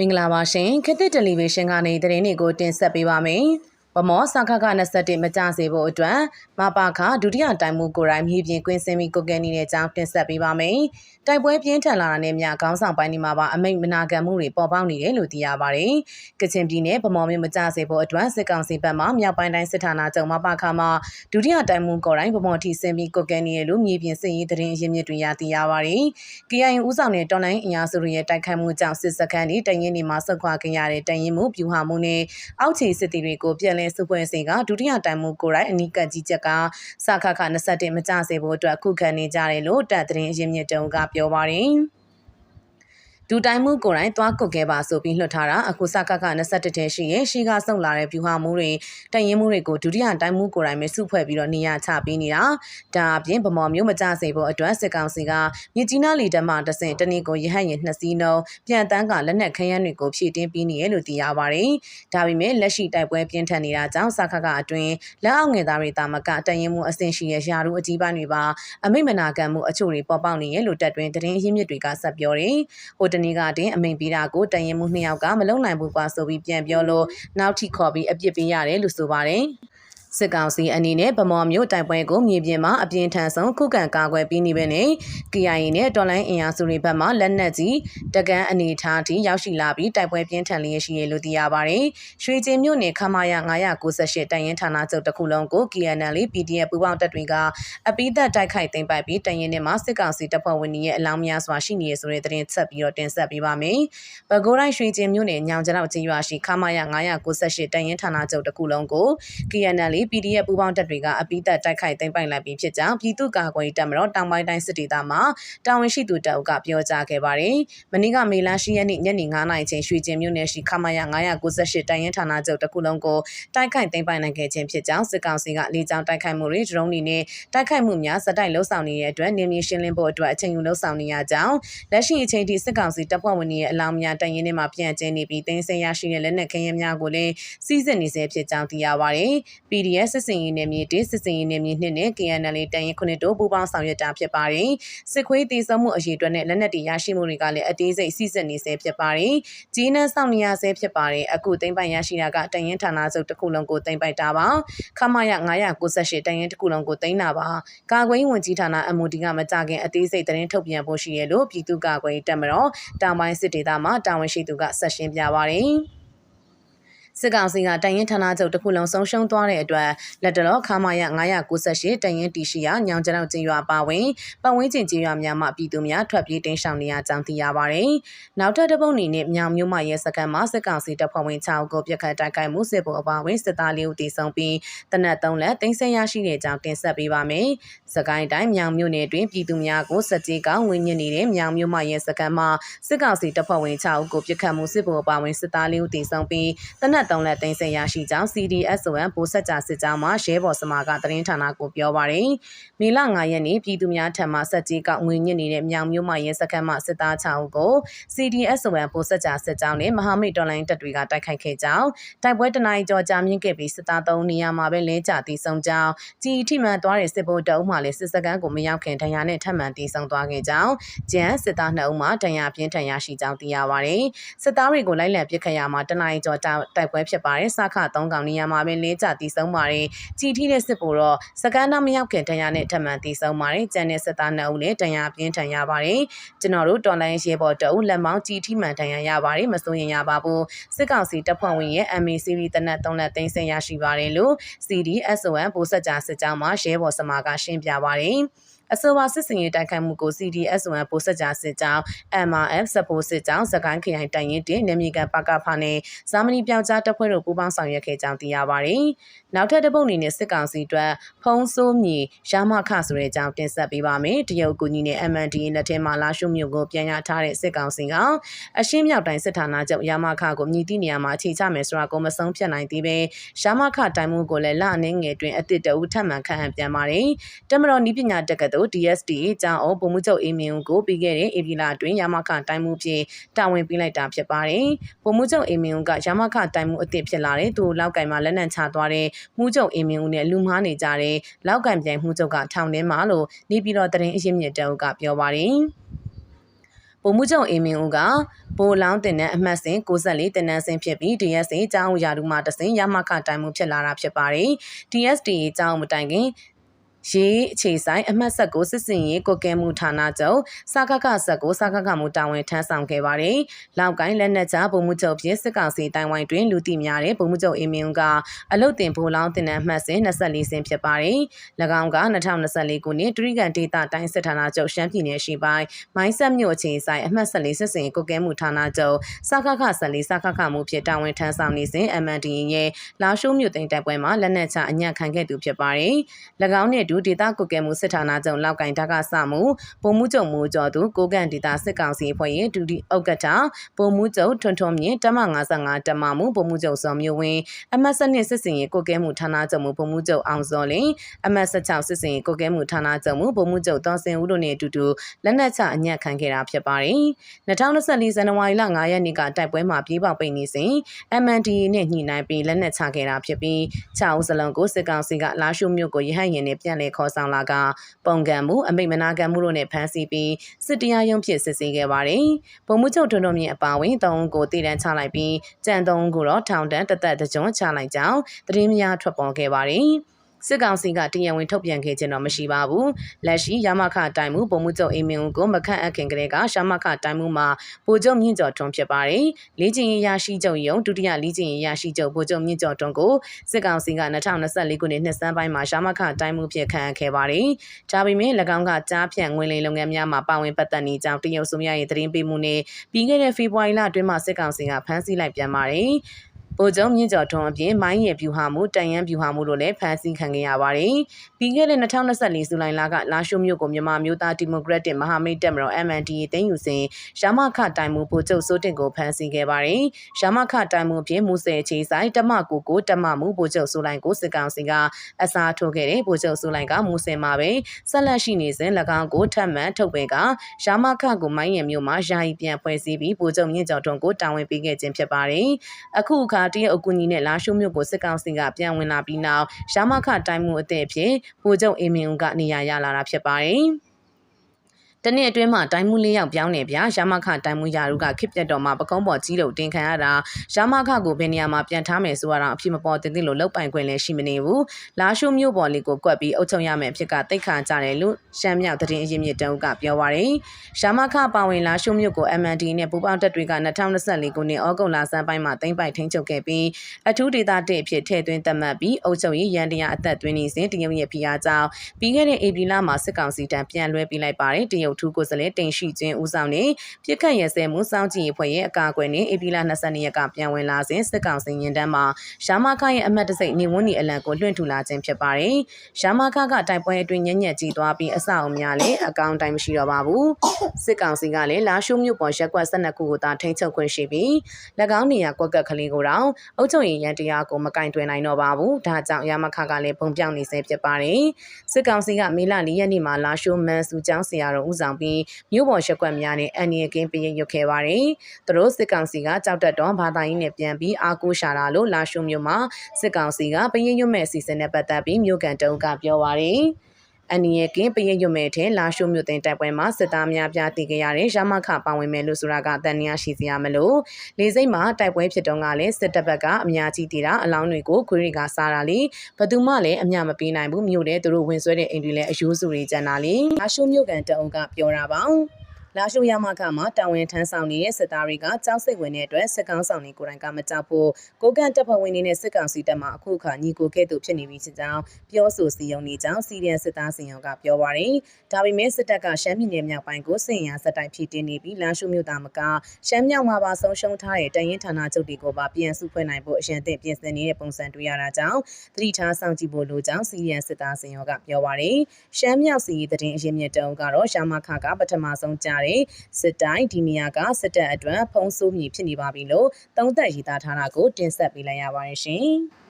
မင်္ဂလာပါရှင်ခေတ်သစ်တယ်လီဗီရှင်းကနေသတင်းတွေကိုတင်ဆက်ပေးပါမယ်။ ဗမောစခခ21မကြစေဖို့အတွက်မပါခဒုတိယတိုင်မှုကိုယ်တိုင်မြေပြင်ကွင်းစင်းပြီးကိုကဲနေတဲ့အကြောင်းတင်ဆက်ပေးပါမယ်။တိုက်ပွဲပြင်းထန်လာတာနဲ့မြခေါင်းဆောင်ပိုင်းဒီမှာပါအမိတ်မနာခံမှုတွေပေါ်ပေါက်နေတယ်လို့သိရပါတယ်။ကချင်ပြည်နယ်ဗမောမြို့မကြစေဖို့အတွက်စစ်ကောင်စီဘက်မှမြောက်ပိုင်းတိုင်းစစ်ဌာနချုပ်မပါခမှာဒုတိယတိုင်မှုကိုယ်တိုင်ဗမောထိစင်းပြီးကိုကဲနေရလို့မြေပြင်စစ်ရေးသတင်းရင်းမြစ်တွေရသိရပါတယ်။ KIA ဦးဆောင်တဲ့တော်လိုင်းအင်အားစုတွေရဲ့တိုက်ခိုက်မှုကြောင့်စစ်စခန်းတွေတရင်တွေမှာဆုတ်ခွာခဲ့ရတဲ့တရင်မှုပြူဟာမှုနဲ့အောက်ခြေစစ်တီတွေကိုပြန်လည်စုဖွဲ့စဉ်ကဒုတိယတိုင်မှုကိုယ်တိုင်အနီးကပ်ကြီးချက်ကစခခ21မကြစေဖို့အတွက်ခုခံနေကြတယ်လို့တပ်သတင်းရင်းမြစ်တုံးကပြောပါတယ်။ ဒူတိုင်းမှုကိုယ်တိုင်သွားကုတ်ခဲ့ပါဆိုပြီးလွှတ်ထားတာအခုစကက21တဲရှိရဲ့ရှိကဆုံလာတဲ့ဗျူဟာမှုတွေတရင်မှုတွေကိုဒုတိယတိုင်းမှုကိုယ်တိုင်ပဲစုဖွဲ့ပြီးတော့နေရာချပေးနေတာဒါအပြင်ဗမော်မျိုးမကြစေဖို့အတွက်စစ်ကောင်စီကမြကြီးနားလီတမတဆင်တနည်းကိုရဟတ်ရင်နှစ်စီးနှုံပြန်တန်းကလက်နက်ခရမ်းတွေကိုဖြည့်တင်းပြီးနေရလို့သိရပါတယ်ဒါပေမဲ့လက်ရှိတိုက်ပွဲပြင်းထန်နေတာကြောင့်စကကအတွင်းလက်အောက်ငယ်သားတွေတာမကတရင်မှုအဆင့်ရှိရဲ့ယာရုအကြီးပိုင်းတွေပါအမိတ်မနာခံမှုအချို့တွေပေါ်ပေါက်နေရလို့တက်တွင်သတင်းရင်းမြစ်တွေကဆက်ပြောတယ်ဟိုတနေ့ကတင်အမိန်ပေးတာကိုတန်ရင်မှုနှစ်ယောက်ကမလုံနိုင်ဘူးပါဆိုပြီးပြန်ပြောလို့နောက်ထိခေါ်ပြီးအပြစ်ပေးရတယ်လို့ဆိုပါတယ်။ စစ်ကောင်စီအနေနဲ့ဗမော်မျိုးတိုက်ပွဲကိုမြေပြင်မှာအပြင်းထန်ဆုံးခုခံကာကွယ်ပြီးနေပဲနဲ့ KIA နဲ့တော်လိုင်းအင်အားစုတွေဘက်မှလက်နက်ကြီးတကန်အနေထားထိရောက်ရှိလာပြီးတိုက်ပွဲပြင်းထန်လျက်ရှိရလို့သိရပါတယ်။ရွှေကျင်မြို့နယ်ခမာယာ998တိုင်ရင်ဌာနချုပ်တစ်ခုလုံးကို KNL PDF ပူးပေါင်းတပ်တွေကအပိသက်တိုက်ခိုက်သိမ်းပိုက်ပြီးတိုင်ရင်နဲ့မှစစ်ကောင်စီတပ်ဖွဲ့ဝင်တွေရဲ့အလောင်းများစွာရှိနေရဆိုတဲ့သတင်းဆက်ပြီးတော့တင်ဆက်ပေးပါမယ်။ပဲခူးတိုင်းရွှေကျင်မြို့နယ်ညောင်ကျလောက်ကျေးရွာရှိခမာယာ998တိုင်ရင်ဌာနချုပ်တစ်ခုလုံးကို KNL PDF ပူးပေါင်းတပ်တွေကအပိသက်တိုက်ခိုက်သိမ်းပိုက်လိုက်ပြီးဖြစ်ကြောင်းပြည်သူ့ကာကွယ်ရေးတပ်မတော်တောင်ပိုင်းတိုင်းစစ်ဒေသမှတာဝန်ရှိသူတအုပ်ကပြောကြားခဲ့ပါတယ်။မနေ့ကမေလ10ရက်နေ့ညနေ9:00နာရီချိန်ရွှေကျင်မြို့နယ်ရှိခမာယာ998တိုင်ရင်ဌာနချုပ်တစ်ခုလုံးကိုတိုက်ခိုက်သိမ်းပိုက်နိုင်ခဲ့ခြင်းဖြစ်ကြောင်းစစ်ကောင်စီကလေကြောင်းတိုက်ခိုက်မှုတွေဒရုန်းတွေနဲ့တိုက်ခိုက်မှုများစတိုက်လှုပ်ဆောင်နေတဲ့အတွက်နေမြေရှင်းလင်းဖို့အတွက်အချိန်ယူလှုပ်ဆောင်နေရကြောင်းလက်ရှိအချိန်ထိစစ်ကောင်စီတပ်ဖွဲ့ဝင်တွေရဲ့အလောင်းများတိုင်ရင်ထဲမှာပြန့်ကျဲနေပြီးတင်းစင်ရရှိတဲ့လက်နက်ခဲယမ်းများကိုလည်းစီးစစ်နေစေဖြစ်ကြောင်းသိရပါတယ်။ PDF စစ်စင်ရေးနယ်မြေတေးစစ်စင်ရေးနယ်မြေနှစ်နဲ့ KNL တန်ရင်ခုနှစ်တို့ပူးပေါင်းဆောင်ရွက်တာဖြစ်ပါတယ်။စစ်ခွေးတည်ဆုံမှုအရေးအတွက်နဲ့လက်နက်တွေရရှိမှုတွေကလည်းအသေးစိတ်စီစစ်နေစေဖြစ်ပါတယ်။ဂျီးနန်းဆောင်နေရဆဲဖြစ်ပါတယ်။အခုသိမ့်ပိုင်ရရှိတာကတန်ရင်ဌာနစုတစ်ခုလုံးကိုသိမ့်ပိုက်တာပါ။ခမရ998တန်ရင်တစ်ခုလုံးကိုသိမ်းတာပါ။ကာကွယ်ဝင်ကြီးဌာန MOD ကမကြခင်အသေးစိတ်သတင်းထုတ်ပြန်ဖို့ရှိရလို့ပြည်သူ့ကာကွယ်တပ်မတော်တောင်ပိုင်းစစ်ဒေသမှတာဝန်ရှိသူကဆက်ရှင်းပြပါတယ်။ စစ်ကောင်စီကတိုင်ရင်ဌာနချုပ်တစ်ခုလုံးဆုံးရှုံးသွားတဲ့အတွက်လက်တလောခမာရ998တိုင်ရင်တီရှိရာညောင်ကျနောက်ကျေးရွာပါဝင်ပတ်ဝန်းကျင်ကျေးရွာများမှပြည်သူများထွက်ပြေးတိမ်းရှောင်နေရကြောင်းသိရပါတယ်။နောက်ထပ်တစ်ပုတ်အနေနဲ့မြောင်မြို့မှရဲစခန်းမှာစစ်ကောင်စီတပ်ဖွဲ့ဝင်6ဦးကိုပြစ်ခတ်တိုက်ခိုက်မှုစစ်ဗိုလ်အပါဝင်စစ်သားလေးဦးတည်ဆုံပြီးတနက်3လက်တင်ဆက်ရရှိတဲ့ကြောင်းတင်ဆက်ပေးပါမယ်။စကိုင်းတိုင်းမြောင်မြို့နယ်တွင်ပြည်သူများကိုစက်ကြီးကောင်းဝင်းညင်နေတဲ့မြောင်မြို့မှရဲစခန်းမှာစစ်ကောင်စီတပ်ဖွဲ့ဝင်6ဦးကိုပြစ်ခတ်မှုစစ်ဗိုလ်အပါဝင်စစ်သားလေးဦးတည်ဆုံပြီးတနက်3လက်သိမ်းဆည်းရရှိကြောင်း CDSON ပိုဆက်ကြစစ်ကြောင်းမှရဲဘော်စမာကသတင်းဌာနကိုပြောပါရယ်မေလ9ရက်နေ့ပြည်သူများထံမှစက်ကြီးကငွေညစ်နေတဲ့မြောင်မျိုးမှရဲစခန်းမှစစ်သား6ဦးကို CDSON ပိုဆက်ကြစစ်ကြောင်းနဲ့မဟာမိတ်တော်လိုင်းတပ်တွေကတိုက်ခိုက်ခဲ့ကြောင်းတိုက်ပွဲတနင်္ဂနွေကြော်ကြာမြင့်ခဲ့ပြီးစစ်သား3နေရာမှာပဲလဲကျတည်ဆုံကြောင်းကြီးထိမှန်သွားတဲ့စစ်ဗိုလ်တအုပ်မှလည်းစစ်စခန်းကိုမရောက်ခင်ဒဏ်ရာနဲ့ထပ်မံတည်ဆုံသွားခဲ့ကြောင်းကျန်းစစ်သား2ဦးမှဒဏ်ရာပြင်းထန်ရရှိကြောင်းသိရပါရယ်စစ်သားတွေကိုလိုက်လံပစ်ခတ်ရမှာတနင်္ဂနွေကြော်တိုက်ပွဲဖြစ်ပါတယ်စခ3ကောင်နေရာမှာပဲလေးကြတည်ဆုံးပါတယ်ကြည်ထီးတဲ့စစ်ဖို့တော့စကန်းနာမရောက်ခင်တန်ရာနဲ့ထပ်မံတည်ဆုံးပါတယ်ကျန်တဲ့စစ်သား2ဦးလည်းတန်ရာပြင်းထန်ရပါတယ်ကျွန်တော်တို့တော်လိုင်းရဲဘော်တအုပ်လက်မောင်းကြည်ထီးမှန်တန်ရာရပါတယ်မစိုးရင်ရပါဘူးစစ်ကောင်စီတပ်ဖွဲ့ဝင်ရဲ့ MA series တနက်3လက်သိမ်းဆင်းရရှိပါတယ်လို့ CDSON ပိုဆက်ကြစစ်ကြောင်းမှာရဲဘော်စမာကရှင်းပြပါတယ် အဆိုပါစစ်စင်ရေးတိုက်ခိုက်မှုကို CDS1 ပိုဆက်ကြစစ်ကြောင်း MRF စပိုစစ်ကြောင်းစကိုင်းခရိုင်တိုင်ရင်တင်နေမြေကန်ပကဖာနဲ့ဇာမနီပြောင်ကြားတပ်ဖွဲ့တို့ပူးပေါင်းဆောင်ရွက်ခဲ့ကြောင်းသိရပါတယ်။နောက်ထပ်တစ်ပုတ်အနေနဲ့စစ်ကောင်စီအတွက်ဖုံးဆိုးမြေရမခဆိုတဲ့အကြောင်းတင်ဆက်ပေးပါမယ်။တရုတ်ကူညီနဲ့ MNDA လက်ထက်မှာလာရှုမြို့ကိုပြန်ရထားတဲ့စစ်ကောင်စီကအရှင်းမြောက်တိုင်းစစ်ဌာနချုပ်ရမခကိုမြည်သည့်နေရာမှာအခြေချမယ်ဆိုတာကိုမဆုံးဖြတ်နိုင်သေးပဲရမခတိုင်မှုကိုလည်းလအနေငယ်တွင်အစ်စ်တအုပ်ထပ်မံခန့်အပ်ပြန်ပါတယ်။တမတော်နီးပညာတက္ကသိုလ်တို့ DSD ကျောင်းအုပ်ဗိုလ်မှူးချုပ်အေးမင်းဦးကိုပြီးခဲ့တဲ့ဧပြီလအတွင်းရမခတိုင်းမှုဖြင့်တာဝန်ပေးလိုက်တာဖြစ်ပါတယ်။ဗိုလ်မှူးချုပ်အေးမင်းဦးကရမခတိုင်းမှုအသစ်ဖြစ်လာတဲ့သူလောက်ကင်မှာလက်နက်ချသွားတဲ့မှုချုပ်အေးမင်းဦးနဲ့လူမားနေကြတဲ့လောက်ကင်ပြိုင်မှုချုပ်ကထောင်ထဲမှာလို့နေပြည်တော်တရင်အရင်မြစ်တုံးကပြောပါတယ်။ပုံမှုချုပ်အင်းမင်းဦးကဘိုလောင်းတင်တဲ့အမှတ်စဉ်64တင်နန်းစဉ်ဖြစ်ပြီး DSA အကြောင်းရာထူးမှတဆင်ရမခတိုင်မှုဖြစ်လာတာဖြစ်ပါတယ်။ DSTA အကြောင်းမတိုင်ခင် ရေးအခြေဆိုင်အမှတ်ဆက်ကိုစစ်စင်ရေးကိုကဲမှုဌာနချုပ်စကကဆက်ကိုစကကမှုတာဝန်ထမ်းဆောင်ခဲ့ပါတယ်။လောက်ကိုင်းလက်နက်ချဗိုလ်မှုချုပ်ဖြစ်စစ်ကောင်စီတိုင်ဝိုင်းတွင်လူသိများတဲ့ဗိုလ်မှုချုပ်အင်းမင်းဦးကအလုတ်တင်ဘိုးလောင်းတင်တဲ့အမှတ်စဉ်24စင်ဖြစ်ပါတယ်။၎င်းက2024ခုနှစ်တရိကန်ဒေတာတိုင်းစစ်ဌာနချုပ်ရှမ်းပြည်နယ်ရှိပိုင်းမိုင်းဆက်မြို့အခြေဆိုင်အမှတ်14စစ်စင်ကိုကဲမှုဌာနချုပ်စကက14စကကမှုဖြစ်တာဝန်ထမ်းဆောင်နေစဉ် MND ရဲ့လာရှိုးမြို့တင်တိုက်ပွဲမှာလက်နက်ချအညံ့ခံခဲ့သူဖြစ်ပါတယ်။၎င်းနဲ့ဒူဒေတာကုကဲမှုစစ်ဌာနချုပ်လောက်ကင်ဓာကစမှုပုံမှုချုပ်မှုကျော်သူကိုကန်ဒေတာစစ်ကောင်စီအဖွဲ့ရဲ့ဒူဒီဥက္ကဋ္ဌပုံမှုချုပ်ထွန်းထွန်းမြင့်တမ55တမမှုပုံမှုချုပ်စောမျိုးဝင်းအမတ်စနစ်စစ်စင်ရေးကုကဲမှုဌာနချုပ်မှုပုံမှုချုပ်အောင်စောလင်းအမတ်16စစ်စင်ရေးကုကဲမှုဌာနချုပ်မှုပုံမှုချုပ်တောင်စင်ဦးတို့နဲ့အတူတူလက်နက်ချအညံ့ခံခဲ့တာဖြစ်ပါတယ်2024ဇန်နဝါရီလ9ရက်နေ့ကတိုက်ပွဲမှာပြေးပေါက်ပိတ်နေစဉ် MNDA နဲ့ညှိနှိုင်းပြီးလက်နက်ချခဲ့တာဖြစ်ပြီး6ဦးစလုံးကိုစစ်ကောင်စီကလာရှုမြို့ကိုရဟတ်ရင်နဲ့ပြန်လည်ခေါ်ဆောင်လာကပုံကံမှုအမိတ်မနာခံမှုတို့နဲ့ဖမ်းဆီးပြီးစစ်တရားရုံးဖြစ်စစ်ဆေးခဲ့ပါတယ်။ပုံမှုချုပ်ထွန်းတော်မြင့်အပါဝင်၃ဦးကိုတည်တန်းချလိုက်ပြီးကြံ၃ဦးကိုတော့ထောင်တန်းတသက်တကြွချလိုက်ကြောင်းသတင်းများထွက်ပေါ်ခဲ့ပါတယ်။ စစ်ကောင်စီကတရားဝင်ထုတ်ပြန်ခဲ့ခြင်းတော့မရှိပါဘူးလက်ရှိရမခတိုင်မှုပုံမှုချုပ်အိမ်မင်းဦးကိုမခန့်အပ်ခင်ကလေးကရှာမခတိုင်မှုမှာဗိုလ်ချုပ်မြင့်ကျော်ထွန်းဖြစ်ပါတယ်လေးကျင်ရရှိချုပ်ယုံဒုတိယလေးကျင်ရရှိချုပ်ဗိုလ်ချုပ်မြင့်ကျော်ထွန်းကိုစစ်ကောင်စီက2024ခုနှစ်နှစ်စန်းပိုင်းမှာရှာမခတိုင်မှုဖြစ်ခန့်အပ်ခဲ့ပါတယ်ဒါပေမဲ့၎င်းကကြားဖြန့်ငွေလိမ်လုပ်ငန်းများမှာပါဝင်ပတ်သက်နေကြောင်းတရုတ်ဆိုမြရဲ့သတင်းပေးမှုနဲ့ပြီးခဲ့တဲ့ဖေဖော်ဝါရီလအတွင်းမှာစစ်ကောင်စီကဖမ်းဆီးလိုက်ပြန်ပါတယ် ဗိုလ်ချုပ်မြင့်ကျော်ထွန်းအပြင်မိုင်းရပြူဟာမှုတန်ရန်ပြူဟာမှုတို့လည်းဖမ်းဆီးခံခဲ့ရပါတယ်။ပြီးခဲ့တဲ့2024ဇူလိုင်လကလာရှိုးမြို့ကိုမြန်မာမျိုးသားဒီမိုကရက်တစ်မဟာမိတ်တပ်မတော် MNDA တင်ယူစဉ်ရှာမခတိုင်မှုဗိုလ်ချုပ်စိုးတင်ကိုဖမ်းဆီးခဲ့ပါတယ်။ရှာမခတိုင်မှုဖြင့်မူဆယ်ချေဆိုင်တမကိုကိုတမမှုဗိုလ်ချုပ်စိုးလိုင်ကိုစစ်ကောင်စီကအစားထိုးခဲ့တဲ့ဗိုလ်ချုပ်စိုးလိုင်ကမူဆယ်မှာပဲဆက်လက်ရှိနေစဉ်၎င်းကိုထပ်မံထုတ်ပယ်ကရှာမခကိုမိုင်းရမျိုးမှာယာယီပြန်ဖွဲ့စည်းပြီးဗိုလ်ချုပ်မြင့်ကျော်ထွန်းကိုတာဝန်ပေးခဲ့ခြင်းဖြစ်ပါတယ်။အခုအခါတရအကူအညီနဲ့လာရှိုးမြို့ကိုစစ်ကောင်စီကပြန်ဝင်လာပြီးနောက်ရှာမခတိုင်းမှုအသည့်အဖြစ်ဗိုလ်ချုပ်အေးမင်းဦးကနေရာရလာတာဖြစ်ပါတယ်။ တနေ့အတွင်းမှာတိုင်းမှုလေးယောက်ပြောင်းနေဗျာရမခတိုင်းမှုယာရုကခစ်ပြတ်တော်မှာပကုံးပေါ်ကြီးလို့တင်ခံရတာရမခကိုဘယ်နေရာမှာပြန်ထားမယ်ဆိုတော့အဖြစ်မပေါ်တင်သိလို့လောက်ပိုင်ခွင့်လည်းရှိမနေဘူးလာရှိုးမြို့ပေါ်လေးကိုကွက်ပြီးအုပ်ချုပ်ရမယ်အဖြစ်ကတိတ်ခါကြတယ်လို့ရှမ်းမြောက်သတင်းအရင်းမြစ်တအုပ်ကပြောပါရယ်ရမခပါဝင်လာရှိုးမြို့ကို MND နဲ့ပူးပေါင်းတပ်တွေက2024ခုနှစ်ဩဂုတ်လဆန်းပိုင်းမှာသိမ်းပိုက်ထိန်းချုပ်ခဲ့ပြီးအထူးဒေသတစ်အဖြစ်ထည့်သွင်းသတ်မှတ်ပြီးအုပ်ချုပ်ရေးရန်တရားအသက်သွင်းနေစဉ်တရုတ်ရဲ့ဖိအားကြောင့်ပြီးခဲ့တဲ့ဧပြီလမှာစစ်ကောင်စီတံပြန်လွှဲပေးလိုက်ပါတယ်တရုတ်ရုတ်ထူးကိုယ်စားလှယ်တင်ရှိချင်းဦးဆောင်နေပြစ်ခတ်ရဲစဲမှုစောင့်ကြည့်အဖွဲ့ရဲ့အကာအကွယ်နဲ့ဧပြီလ22ရက်ကပြန်ဝင်လာစဉ်စစ်ကောင်စီရင်တန်းမှာရှာမခရဲ့အမတ်တစိတ်နေဝန်းဒီအလံကိုလွှင့်ထူလာခြင်းဖြစ်ပါတယ်။ရှာမခကတိုက်ပွဲအတွင်းညံ့ညက်ကြီးသွားပြီးအဆောက်အများလည်းအကောင့်တိုင်းမရှိတော့ပါဘူး။စစ်ကောင်စီကလည်းလာရှိုးမြို့ပေါ်ရက်ကွက်12ခုကိုသာထိန်းချုပ်ခွင့်ရှိပြီး၎င်းနေရာကွက်ကက်ကလေးကိုတော့အုပ်ချုပ်ရေးရန်တရားကိုမကင်တွင်နိုင်တော့ပါဘူး။ဒါကြောင့်ရမခကလည်းပုံပြောင်းနေဆဲဖြစ်ပါတယ်။စစ်ကောင်စီကမေလ4ရက်နေ့မှာလာရှိုးမန်စုကျောင်းဆရာတော်ဦးဆောင်ပြီးမြို့ပေါ်ရက်ကွက်များနဲ့အန်နီယကင်းပြရင်ရွတ်ခဲ့ပါတယ်။သူတို့စစ်ကောင်စီကကြောက်တက်တော့ဘာသာရေးနဲ့ပြန်ပြီးအာကိုရှာတာလို့လာရှုံမြို့မှာစစ်ကောင်စီကပြရင်ရွတ်မဲ့အစီအစဉ်နဲ့ပတ်သက်ပြီးမြို့ကန်တုံးကပြောပါရယ်။ အန်နီရဲ့ကင်းပရင်ရွမဲ့ထဲလာရှိုးမြို့တင်တိုက်ပွဲမှာစစ်သားများပြားတည်ခဲ့ရတဲ့ရမခပါဝင်မယ်လို့ဆိုတာကတန်ညာရှိစရာမလိုလေစိတ်မှာတိုက်ပွဲဖြစ်တော့ကလည်းစစ်တပ်ဘက်ကအများကြီးတည်တာအလောင်းတွေကိုခွေးတွေကစားတာလေဘသူမှလည်းအများမပေးနိုင်ဘူးမြို့တဲ့သူတို့ဝင်ဆွဲတဲ့အိမ်တွေလည်းအယိုးစုတွေကျန်တာလေလာရှိုးမြို့ကန်တအုပ်ကပြောတာပါ လာရှိုရမခမှာတာဝန်ထမ်းဆောင်နေတဲ့စစ်သားတွေကကြောက်စိတ်ဝင်တဲ့အတွက်စစ်ကောင်ဆောင်တွေကိုယ်တိုင်ကမကြောက်ဖို့ကိုကန်တပ်ဖွဲ့ဝင်တွေနဲ့စစ်ကောင်စီတပ်မှအခုအခါညီကိုခဲ့သူဖြစ်နေပြီဖြစ်ကြောင်းပြောဆိုစီယုံနေကြောင်းစီရီယန်စစ်သားစီယုံကပြောပါရယ်ဒါပေမဲ့စစ်တပ်ကရှမ်းပြည်နယ်မြောက်ပိုင်းကိုစင်ရစက်တိုင်ဖြစ်တင်နေပြီးလာရှိုမြို့သားမကရှမ်းမြောက်မှာပါဆုံးရှုံးထားတဲ့တရင်ဌာနချုပ်တွေကိုပါပြန်စုဖွဲ့နိုင်ဖို့အရင်သင့်ပြင်ဆင်နေတဲ့ပုံစံတွေ့ရတာကြောင့်သတိထားစောင့်ကြည့်ဖို့လိုကြောင်းစီရီယန်စစ်သားစီယုံကပြောပါရယ်ရှမ်းမြောက်စီရီသတင်းအရင်းမြစ်တုံးကတော့ရှာမခကပထမဆုံးကြားတဲ့စစ်တိုင်းဒီနေရာကစစ်တပ်အတွက်ဖုံးဆိုးမြည်ဖြစ်နေပါပြီလို့သုံးသပ်ရေးသားထားတာကိုတင်ဆက်ပေးလိုက်ရပါတယ်ရှင်။